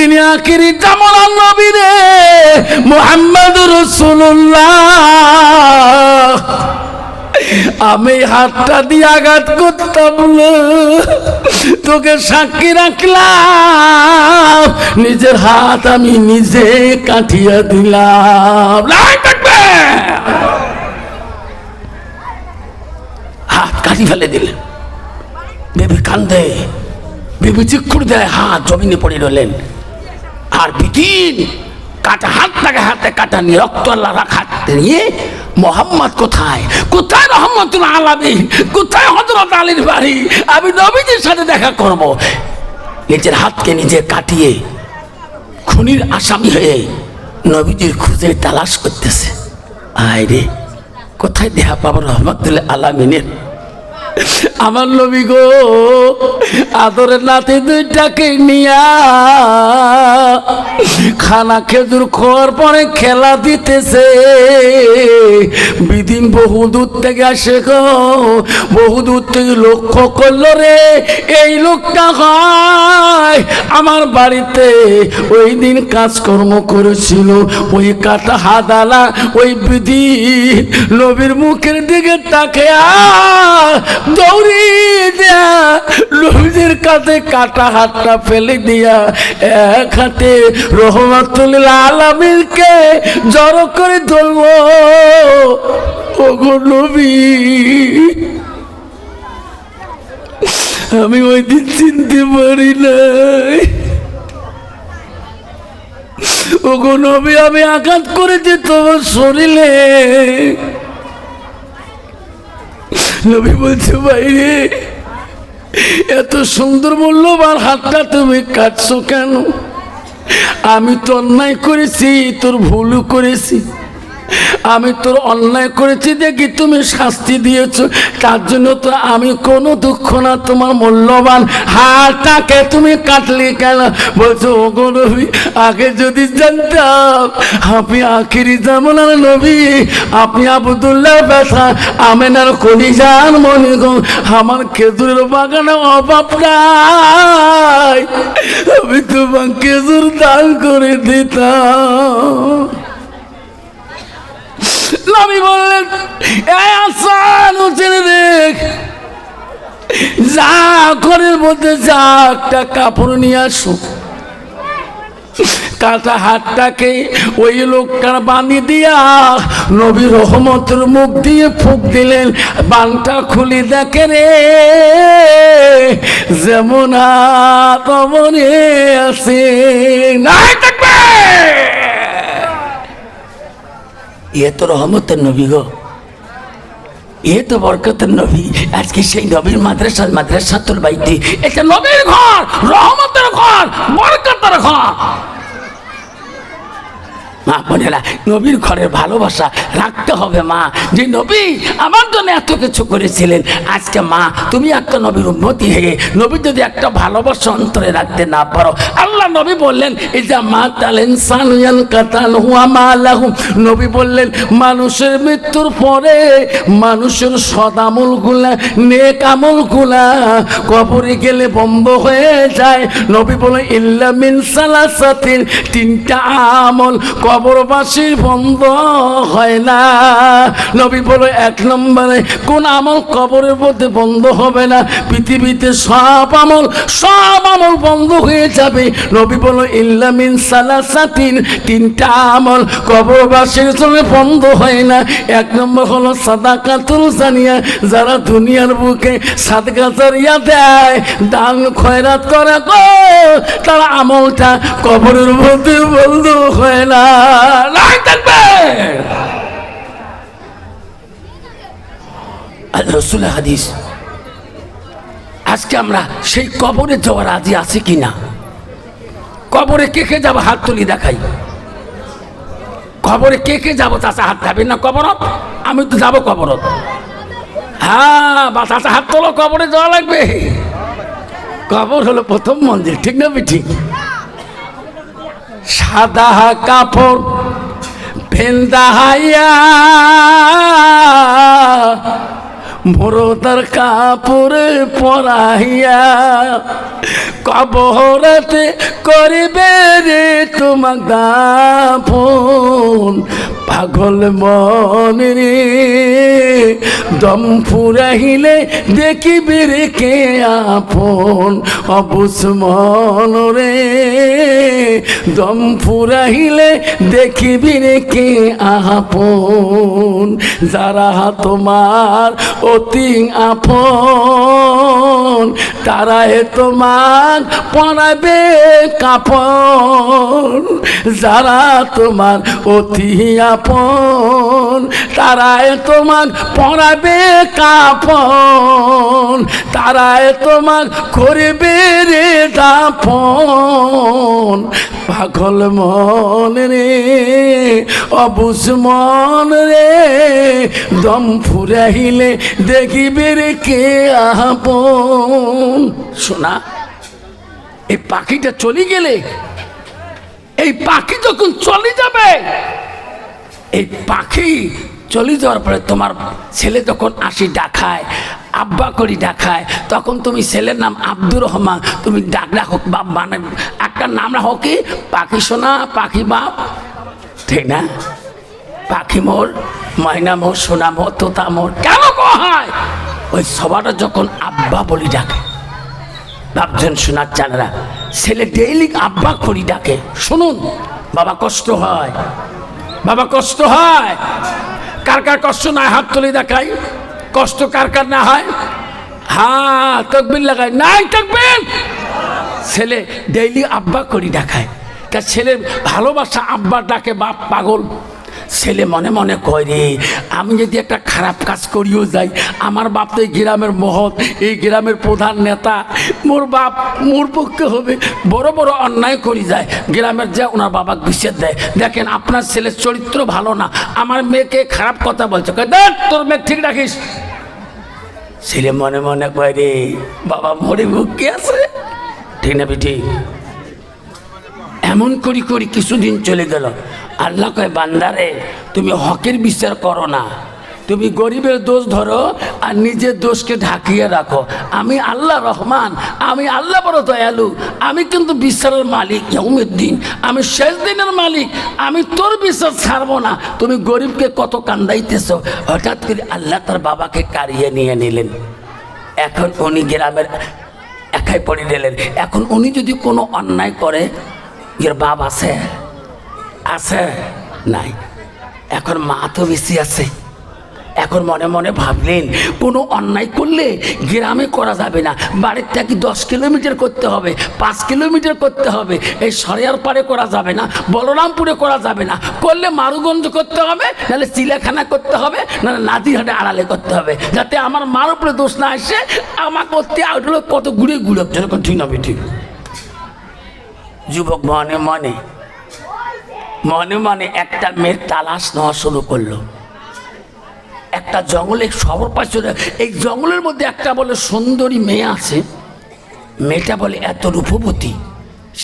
ইনি আখিরি জামাল নবী রে, মোহাম্মদ রসুল্লাহ আমি হাতটা দিয়ে আঘাত করতাম তোকে সাক্ষী রাখলাম, নিজের হাত আমি নিজে কাটিয়ে দিলাম। হাত কাটি ফেলে দিলেন। বেবি কান্দে। বেবি চিকুর দেয় হাত জমিনে পড়ে রইলেন। আর বিদিন কাটা হাতটাকে হাতে কাটা নিয়ে রক্ত আল্লাহ হাত নিয়ে, মোহাম্মদ কোথায়? কোথায় রহমতুল আলামী কোথায় হজরত আলীর বাড়ি? আমি নবীজির সাথে দেখা করব। নিজের হাতকে নিজে কাটিয়ে খুনির আসামি হয়ে নবীজির খুঁজে তালাশ করতেছে। আয় রে, কোথায় দেহা পাবো রহমতুল্লাহ আলামিনের? আমার নবী গো, আদরের নাতি দুইটাকে নিয়া খানা খেজুর খাওয়ার পরে খেলা দিতেছে। বিদিন বহু দূর থেকে আসে গো বহু দূর থেকে লক্ষ্য করল রে, এই লোকটা হয় আমার বাড়িতে। ওই দিন কাজকর্ম করেছিল, ওই কাটা হাদালা, ওই বিধি নবীর মুখের দিকে তাকে কাছে হাতটা ফেলে দিয়া এক হাতে জড়ো করে ধরবো ওগো নবী, আমি ওই দিন চিনতে পারি নাই। ওগো নবী, আমি আঘাত করেছি তোমার শরীরে নবী বলছে বাইরে এত সুন্দর মূল্যবান হাতটা তুমি কাটছো কেন? আমি তো অন্যায় করেছি, তোর ভুলও করেছি। আমি তোর অন্যায় করেছি দেখি তুমি শাস্তি দিয়েছ। তার জন্য তো আমি কোনো দুঃখ না, তোমার মূল্যবান হাতটাকে তুমি কাটলি কেন? বলছো, ওগো নবী, আগে যদি জানতাম আপনি আখিরি জামানার নবী আপনি আবদুল্লাহ ব্যথা কলি যান মনে গো, আমার খেজুরের বাগানে অভাব নাই। আমি তোমার খেজুর দান করে দিতাম। নবী বললেন ছেড়ে দেখ। যা ঘরের মধ্যে যা একটা কাপড় নিয়ে আসো। কাটা হাতটাকে ওই লোকটার বানি দিয়া নবী রহমতের মুখ দিয়ে ফুক দিলেন। বানটা খুলি দেখে রে, যেমন তেমনে আছে নাই এ তো রহমতের নবী গো। এ তো বরকতের নবী। আজকে সেই নবীর মাদ্রাসা মাদ্রাসাতুল বাইতে, এটা নবীর ঘর, রহমতের ঘর, বরকতের ঘর। মা, বোনেরা, নবীর ঘরের ভালোবাসা রাখতে হবে মা। যে নবী আমার জন্য এত কিছু করেছিলেন, আজকে মা, তুমি একটা নবীর উন্নতি হয়ে নবী যদি একটা ভালোবাসা অন্তরে রাখতে না পারো আল্লাহ নবী বললেন এই মা তালেন সানুয়ান কাতান হুয়া মা লাহু নবী বললেন, মানুষের মৃত্যুর পরে মানুষের সদামলগুলা নেক আমলগুলা কবরে গেলে বন্ধ হয়ে যায়। নবী বলে ইল্লা মিন সালাসাতিন, তিনটা আমল কবরবাসীর বন্ধ হয় না। নবী বলে এক নম্বরে, কোন আমল কবরের মধ্যে বন্ধ হবে না, পৃথিবীতে সব আমল সব আমল বন্ধ হয়ে যাবে। নবী বলো ইল্লামিন সালাসাতিন। তিনটা আমল কবরবাসীর জন্য বন্ধ হয় না। এক নম্বর হলো সাদাকাতুল জানিয়া। যারা দুনিয়ার বুকে সাদকা জারিয়া দেয়, দান, খয়রাত করে গো, তার আমলটা কবরের মধ্যে বন্ধ হয় না। থাকবে! হাদিস। আজকে আমরা সেই কবরে যাওয়ার রাজি আছি কিনা? কবরে কে কে যাব হাত তুলি দেখাই। কবরে কে কে যাব চাষা হাত যাবে না কবরত? আমি তো যাব কবরত। হ্যাঁ বা চাষা হাত তোলো, কবরে যাওয়া লাগবে। কবর হলো প্রথম মন্দির, ঠিক না ঠিক সাদা কাপড় ভেন্দা হাইয়া মোরতার কাপড়ে পরাইয়া কবরতে করিবে রে তোমাক দাফন। পাগল মন দম ফুরাইলে দেখিবি রে কে আপন। অবুস মন রে, দম ফুরাইলে দেখিবি রে কে আপন। যারা তোমার অতি আপন তারা এ তোমার পড়াবে কাপড় যারা তোমার অতি আপন তারাই তোমার পড়াবে কাপন তারায় তোমার করবে রে দাপন পাগল মন রে, অবুজ মন রে, দম ফুরাইলে দেখিবে রে কে আপন। শোনা, এই পাখিটা চলে গেলে, এই পাখি যখন চলে যাবে এই পাখি চলে যাওয়ার পরে তোমার ছেলে যখন আসি ডাকায়, আব্বা করি ডাকায়, তখন তুমি ছেলের নাম আব্দুর রহমান, তুমি ডাক রাখো বাপ মানে একটা নাম রাখো কি? পাখি সোনা, পাখি বাপ ঠিক না? পাখি মোর, ময়না মোর, সোনা মোর, তোতা মোর, কেন হয়? ওই সবাটা যখন আব্বা বলি ডাকে ভাবছেন শোনার চানেরা ছেলে ডেইলি আব্বা করি ডাকে। শুনুন, বাবা কষ্ট হয়। বাবা, কষ্ট হয়। কার কার কষ্ট না হাত তুলে দেখাই। কষ্ট কার কার না হয়? হ্যাঁ তকবির লাগাই। নাই তকবির! ছেলে ডেইলি আব্বা করি দেখায়। তা ছেলের ভালোবাসা আব্বা ডাকে, বাপ পাগল। ছেলে মনে মনে কয় রে, আমি যদি একটা খারাপ কাজ করিও যাই, আমার বাপ তো এই গ্রামের মহৎ, এই গ্রামের প্রধান নেতা, মোর বাপ মোর পক্ষে হবে, বড় বড় অন্যায় করি যায়, গ্রামের যা ওনার বাবা বিচ্ছেদ দেয়। দেখেন, আপনার ছেলের চরিত্র ভালো না, আমার মেয়েকে খারাপ কথা বলছে দেখ, তোর মেয়ে ঠিক রাখিস। ছেলে মনে মনে কয় রে, বাবা মরে মুখে আছে। ঠিক না, বেটি? এমন করি করি কিছুদিন চলে গেল। আল্লাহ কয়, বান্দারে, তুমি হকের বিচার করো না। তুমি গরিবের দোষ ধরো আর নিজের দোষকে ঢাকিয়ে রাখো। আমি আল্লাহ রহমান, আমি আল্লাহ বড় দয়ালু, আমি কিন্তু বিশ্বাসের মালিক দিন আমি শেষ দিনের মালিক, আমি তোর বিশ্বাস ছাড়বো না। তুমি গরিবকে কত কান্দাইতেছ? হঠাৎ করে আল্লাহ তার বাবাকে কারিয়ে নিয়ে নিলেন। এখন উনি গ্রামের একাই পড়ে নিলেন এখন উনি যদি কোনো অন্যায় করে, এর বাপ আছে? আছে? নাই। এখন মা তো বেশি আছে। এখন মনে মনে ভাবলেন, কোনো অন্যায় করলে গ্রামে করা যাবে না। বাড়ির থেকে দশ কিলোমিটার করতে হবে, পাঁচ কিলোমিটার করতে হবে? এই সরিয়ার পারে করা যাবে না, বলরামপুরে করা যাবে না। করলে মারুগঞ্জ করতে হবে, নাহলে চিলাখানা করতে হবে, নাহলে নাদিরহাটে আড়ালে করতে হবে। যাতে আমার মার উপরে দোষ না আসে আমার করতে আউটলো কত ঘুরে ঘুরে যেরকম ঠিক না ঠিক যুবক মনে মনে মনে মনে একটা মেয়ের তালাশ নেওয়া শুরু করল। একটা জঙ্গলে সবর পাশে এই জঙ্গলের মধ্যে একটা বলে সুন্দরী মেয়ে আছে। মেয়েটা বলে, এত রূপবতী।